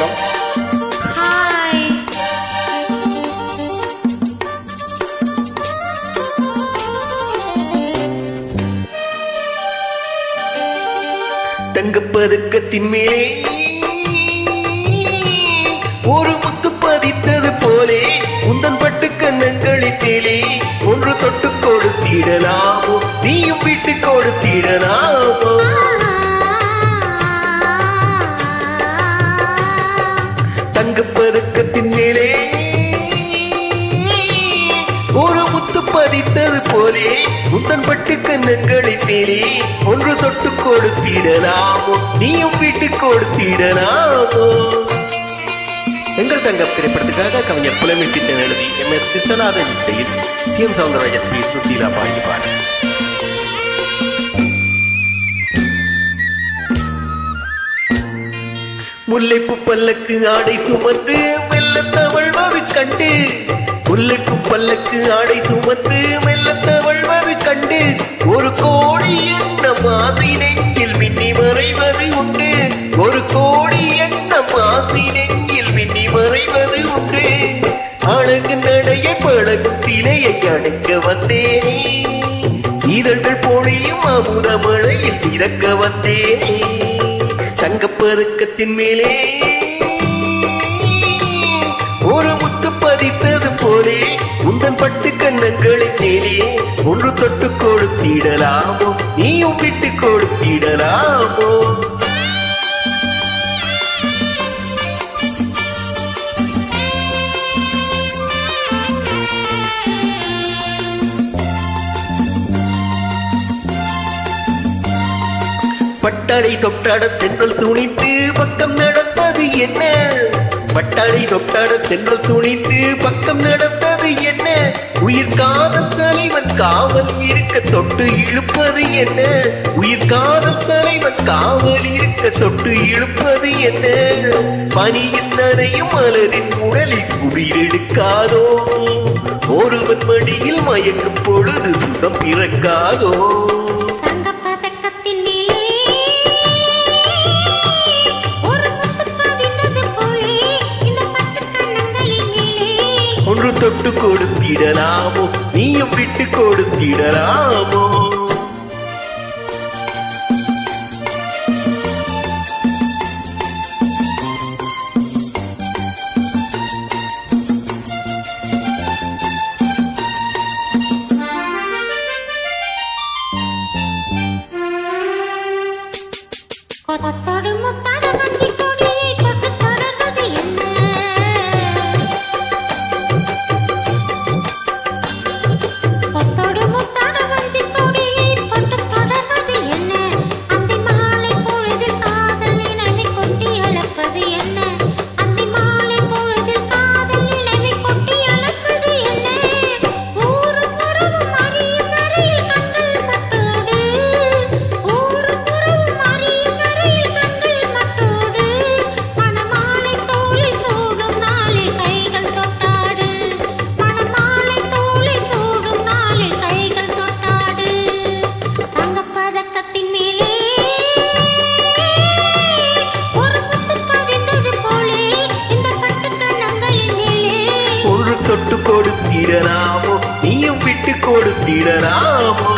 வணக்கம். தங்கப்பதுக்கத்தின் மேலே ஒரு முத்து பதித்தது போலே உந்தன் பட்டு கண்ணங்களின் மேலே ஒன்று தொட்டு கொடுத்திடலாமோ முந்தன் பட்டு கண்ணங்களை தேடி ஒன்று தொட்டு கொடுத்திடலாமோ? நீயும் விட்டு கொடுத்திடலாமோ? எங்கள் தங்கம் திரைப்படத்துக்காக கவிஞர் புலமை திட்டம் எழுதி எம். எஸ். விஸ்வநாதன் இசையில் T M. Soundararajan P. Susheela பாடிய முல்லைப்பு பல்லக்கு ஆடை சுமந்து மெல்ல தவழ்வது கண்டு முல்லைப்பு பல்லக்கு ஆடை சுமந்து மெல்ல தவழ் கண்டு ஒரு கோடி எண்ண மாசி நெஞ்சில் மின்னி மறைவது உண்டு. ஒரு கோடி எண்ண மாசி நெஞ்சில் மின்னி மறைவது உண்டு. அழகு நடைய பழகும் சிலையை அடைக்க வந்தேனே. இதழ்கள் பொழியும் அமுத மழையில் இறக்க வந்தேனே. தங்கப்பதக்கத்தின் மேலே தொட்டு கொடுத்திடலாமோ? நீயும் விட்டு கொடுத்திடலாமோ? பட்டாடை தொட்டட தென்றல் துணித்து பக்கம் நடந்தது என்ன? பட்டாளி தொட்டாட சென்று துணித்து பக்கம் நடப்பது என்ன? உயிர் காதல் தலைவன் காவல் இருக்க தொட்டு இழுப்பது என்ன? உயிர் காதல் தலைவன் காவல் இருக்க தொட்டு இழுப்பது என்ன? பனியில் நனையும் மலரின் உடலில் குடிரெடுக்காதோ ஒருவன் மடியில் மயக்கும் பொழுது சுகம் பிறக்காதோ? ஒன்று தொட்டு கொடுத்திடலாமோ? நீயும் விட்டு கொடுத்திடலாமோ? கொத்தோடு கொடுத்திடலாமோ நீயும் விட்டு கொடுத்திடலாமோ?